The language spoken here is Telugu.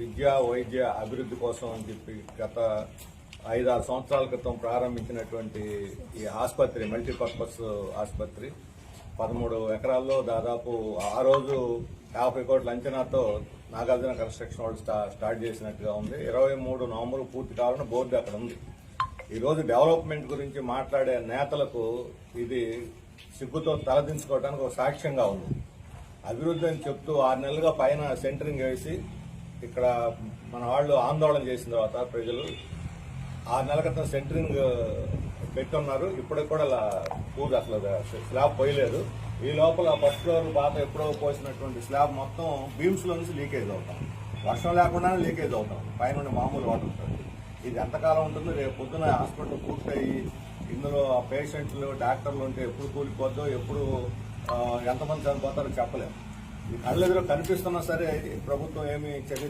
విద్యా వైద్య అభివృద్ధి కోసం అని చెప్పి గత ఐదారు సంవత్సరాల క్రితం ప్రారంభించినటువంటి ఈ ఆసుపత్రి మల్టీపర్పస్ ఆసుపత్రి పదమూడు ఎకరాల్లో దాదాపు ఆ రోజు యాభై కోట్ల అంచనాతో నాగార్జున కన్స్ట్రక్షన్ వాళ్ళు స్టార్ట్ చేసినట్టుగా ఉంది. ఇరవై మూడు నవంబర్ పూర్తి కావాలని బోర్డు అక్కడ ఉంది. ఈరోజు డెవలప్మెంట్ గురించి మాట్లాడే నేతలకు ఇది సిగ్గుతో తలదించుకోవడానికి ఒక సాక్ష్యంగా ఉంది. అభివృద్ధి అని చెప్తూ ఆరు నెలలుగా పైన సెంటరింగ్ వేసి ఇక్కడ మన వాళ్ళు ఆందోళన చేసిన తర్వాత ప్రజలు ఆరు నెలల క్రితం సెంటరింగ్ పెట్టున్నారు. ఇప్పటికి కూడా అలా పూర్తి అసలు స్లాబ్ పోయలేదు. ఈ లోపల ఫస్ట్ ఫ్లోర్ బాత ఎప్పుడో పోసినటువంటి స్లాబ్ మొత్తం బీమ్స్లో నుంచి లీకేజ్ అవుతాం. వర్షం లేకుండానే లీకేజ్ అవుతాం. పైన మామూలు వాటర్ ఉంటుంది ఇది ఎంతకాలం ఉంటుందో రేపు పొద్దున హాస్పిటల్ పూర్తయి ఇందులో ఆ పేషెంట్లు డాక్టర్లు ఉంటే ఎప్పుడు కూలిపోద్దో ఎప్పుడు ఎంతమంది చనిపోతారో చెప్పలేము కళ్ళెదురు కనిపిస్తున్నా సరే ప్రభుత్వం ఏమి చర్య